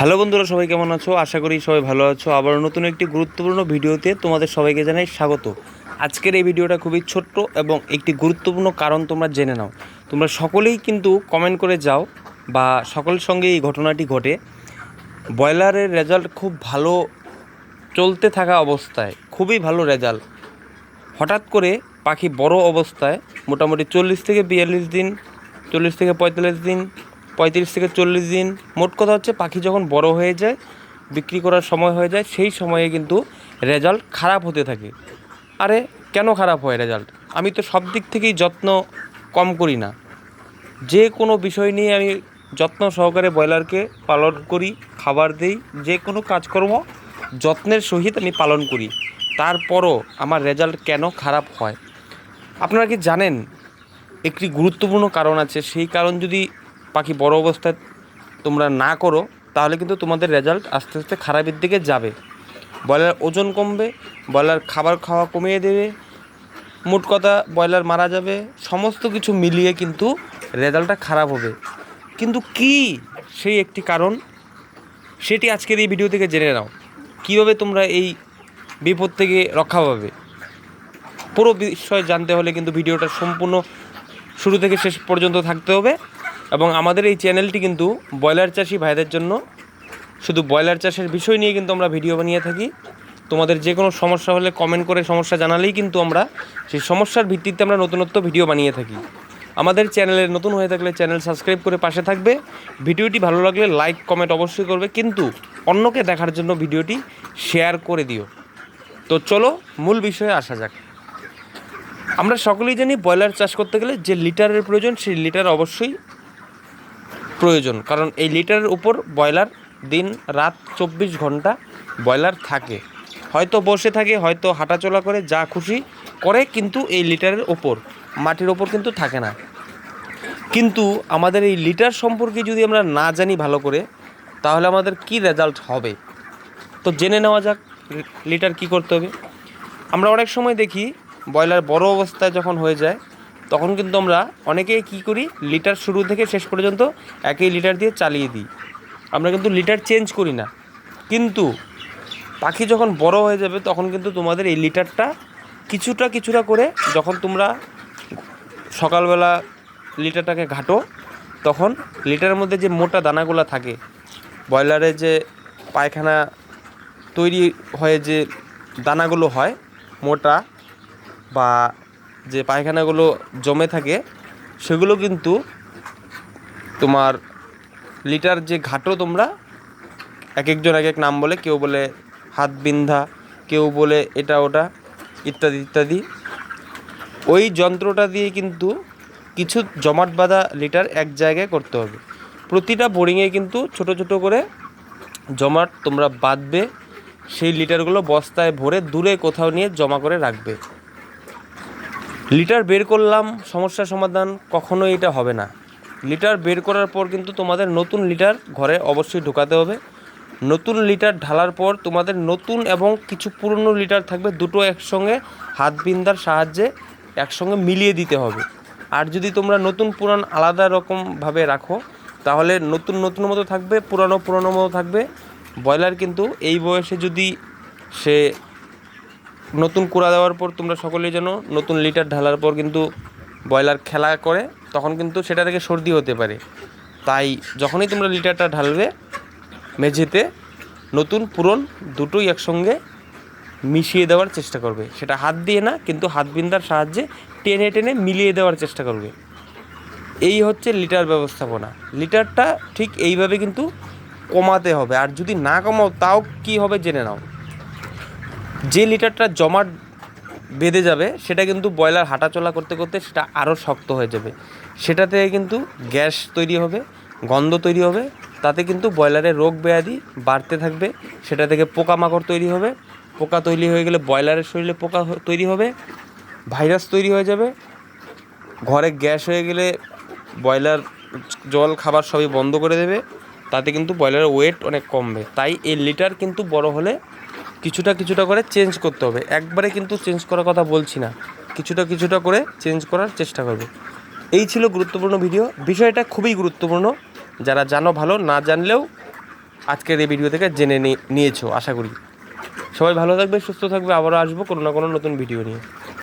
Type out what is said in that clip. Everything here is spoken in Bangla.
হ্যালো বন্ধুরা, সবাই কেমন আছো? আশা করি সবাই ভালো আছো। আবার নতুন একটি গুরুত্বপূর্ণ ভিডিওতে তোমাদের সবাইকে জানাই স্বাগত। আজকের এই ভিডিওটা খুবই ছোট্ট এবং একটি গুরুত্বপূর্ণ কারণ তোমরা জেনে নাও। তোমরা সকলেই কিন্তু কমেন্ট করে যাও বা সকলের সঙ্গে এই ঘটনাটি ঘটে। ব্রয়লারের রেজাল্ট খুব ভালো চলতে থাকা অবস্থায়, খুবই ভালো রেজাল্ট হঠাৎ করে পাখি বড় অবস্থায়, মোটামুটি চল্লিশ থেকে বিয়াল্লিশ দিন, চল্লিশ থেকে পঁয়তাল্লিশ দিন পঁয়ত্রিশ থেকে চল্লিশ দিন। মোট কথা হচ্ছে পাখি যখন বড় হয়ে যায়, বিক্রি করার সময় হয়ে যায়, সেই সময়ে কিন্তু রেজাল্ট খারাপ হতে থাকে। আরে, কেন খারাপ হয় রেজাল্ট আমি তো সব দিক থেকেই যত্ন কম করি না। যে কোনো বিষয় নিয়ে আমি যত্ন সহকারে ব্রয়লারকে পালন করি, খাবার দিই, যে কোনো কাজকর্ম যত্নের সহিত আমি পালন করি। তারপরও আমার রেজাল্ট কেন খারাপ হয়? আপনারা কি জানেন, একটি গুরুত্বপূর্ণ কারণ আছে। সেই কারণ যদি পাখি বড় অবস্থায় তোমরা না করো, তাহলে কিন্তু তোমাদের রেজাল্ট আস্তে আস্তে খারাপের দিকে যাবে। ব্রয়লার ওজন কমবে, ব্রয়লার খাবার খাওয়া কমিয়ে দেবে, মোট কথা ব্রয়লার মারা যাবে, সমস্ত কিছু মিলিয়ে কিন্তু রেজাল্টটা খারাপ হবে। কিন্তু কি সেই একটি কারণ, সেটি আজকের এই ভিডিও থেকে জেনে নাও। কীভাবে তোমরা এই বিপদ থেকে রক্ষা পাবে? পুরো বিষয় জানতে হলে কিন্তু ভিডিওটা সম্পূর্ণ শুরু থেকে শেষ পর্যন্ত থাকতে হবে। এবং আমাদের এই চ্যানেলটি কিন্তু ব্রয়লার চাষি ভাইদের জন্য শুধু ব্রয়লার চাষের বিষয় নিয়ে কিন্তু আমরা ভিডিও বানিয়ে থাকি। তোমাদের যে কোনো সমস্যা হলে কমেন্ট করে সমস্যা জানালেই কিন্তু আমরা সেই সমস্যার ভিত্তিতে আমরা নতুনত্ব ভিডিও বানিয়ে থাকি। আমাদের চ্যানেলে নতুন হয়ে থাকলে চ্যানেল সাবস্ক্রাইব করে পাশে থাকবে। ভিডিওটি ভালো লাগলে লাইক কমেন্ট অবশ্যই করবে, কিন্তু অন্যকে দেখার জন্য ভিডিওটি শেয়ার করে দিও। তো চলো মূল বিষয়ে আসা যাক। আমরা সকলেই জানি ব্রয়লার চাষ করতে গেলে যে লিটারের প্রয়োজন, সেই লিটার অবশ্যই প্রয়োজন। কারণ এই লিটারের উপর ব্রয়লার দিন রাত চব্বিশ ঘণ্টা ব্রয়লার থাকে। হয়তো বসে থাকে, হয়তো হাঁটাচলা করে, যা খুশি করে কিন্তু এই লিটারের ওপর মাটির ওপর কিন্তু থাকে না। কিন্তু আমাদের এই লিটার সম্পর্কে যদি আমরা না জানি ভালো করে, তাহলে আমাদের কি রেজাল্ট হবে? তো জেনে নেওয়া যাক লিটার কি করতে হবে। আমরা অনেক সময় দেখি, ব্রয়লার বড় অবস্থায় যখন হয়ে যায় তখন কিন্তু আমরা অনেকেই কী করি লিটার শুরু থেকে শেষ পর্যন্ত একই লিটার দিয়ে চালিয়ে দিই। আমরা কিন্তু লিটার চেঞ্জ করি না। কিন্তু পাখি যখন বড় হয়ে যাবে, তখন কিন্তু তোমাদের এই লিটারটা কিছুটা কিছুটা করে যখন তোমরা সকালবেলা লিটারটাকে ঘাটো, তখন লিটারের মধ্যে যে মোটা দানাগুলো থাকে ব্রয়লারের যে পায়খানা তৈরি হয়ে যে দানাগুলো হয়, মোটা বা যে পায়খানাগুলো জমে থাকে, সেগুলো কিন্তু তোমার লিটার যে ঘাটো তোমরা, এক একজন এক এক নাম বলে, কেউ বলে হাত বিন্ধা, কেউ বলে এটা ওটা, ইত্যাদি ইত্যাদি। ওই যন্ত্রটা দিয়ে কিন্তু কিছু জমাট বাঁধা লিটার এক জায়গায় করতে হবে। প্রতিটা বোরিংয়ে কিন্তু ছোট ছোট করে জমাট তোমরা বাঁধবে, সেই লিটারগুলো বস্তায় ভরে দূরে কোথাও নিয়ে জমা করে রাখবে। লিটার বের করলাম, সমস্যা সমাধান, কখনোই এটা হবে না। লিটার বের করার পর কিন্তু তোমাদের নতুন লিটার ঘরে অবশ্যই ঢোকাতে হবে। নতুন লিটার ঢালার পর তোমাদের নতুন এবং কিছু পুরনো লিটার থাকবে, দুটো একসঙ্গে হাত বিন্দার সাহায্যে একসঙ্গে মিলিয়ে দিতে হবে। আর যদি তোমরা নতুন পুরান আলাদা রকমভাবে রাখো, তাহলে নতুন নতুন মতো থাকবে, পুরানো পুরানো মতো থাকবে। ব্রয়লার কিন্তু এই বয়সে যদি সে নতুন কুড়া দেওয়ার পর তোমরা সকলেই যেন নতুন লিটার ঢালার পর কিন্তু ব্রয়লার খেলা করে, তখন কিন্তু সেটা থেকে সর্দি হতে পারে। তাই যখনই তোমরা লিটারটা ঢালবে, মেঝেতে নতুন পুরন দুটোই একসঙ্গে মিশিয়ে দেওয়ার চেষ্টা করবে। সেটা হাত দিয়ে না, কিন্তু হাত বিন্দার সাহায্যে টেনে টেনে মিলিয়ে দেওয়ার চেষ্টা করবে। এই হচ্ছে লিটার ব্যবস্থাপনা। লিটারটা ঠিক এইভাবে কিন্তু কমাতে হবে। আর যদি না কমাও, তাও কী হবে, জেনে নাও। যে লিটারটা জমাট বেঁধে যাবে, সেটা কিন্তু ব্রয়লার হাঁটাচলা করতে করতে সেটা আরও শক্ত হয়ে যাবে। সেটা থেকে কিন্তু গ্যাস তৈরি হবে, গন্ধ তৈরি হবে, তাতে কিন্তু ব্রয়লারের রোগ ব্যাধি বাড়তে থাকবে। সেটা থেকে পোকামাকড় তৈরি হবে, পোকা তৈরি হয়ে গেলে ব্রয়লারের শরীরে পোকা তৈরি হবে, ভাইরাস তৈরি হয়ে যাবে, ঘরে গ্যাস হয়ে গেলে ব্রয়লার জল, খাবার সবই বন্ধ করে দেবে, তাতে কিন্তু ব্রয়লারের ওয়েট অনেক কমবে। তাই এই লিটার কিন্তু বড় হলে কিছুটা কিছুটা করে চেঞ্জ করতে হবে। একবারে কিন্তু চেঞ্জ করার কথা বলছি না। কিছুটা কিছুটা করে চেঞ্জ করার চেষ্টা করবে। এই ছিল গুরুত্বপূর্ণ ভিডিও। বিষয়টা খুবই গুরুত্বপূর্ণ। যারা জানো ভালো, না জানলেও আজকের এই ভিডিও থেকে জেনে নিয়েছো, আশা করি। সবাই ভালো থাকবে, সুস্থ থাকবে, আবারও আসব কোনো না কোনো নতুন ভিডিও নিয়ে।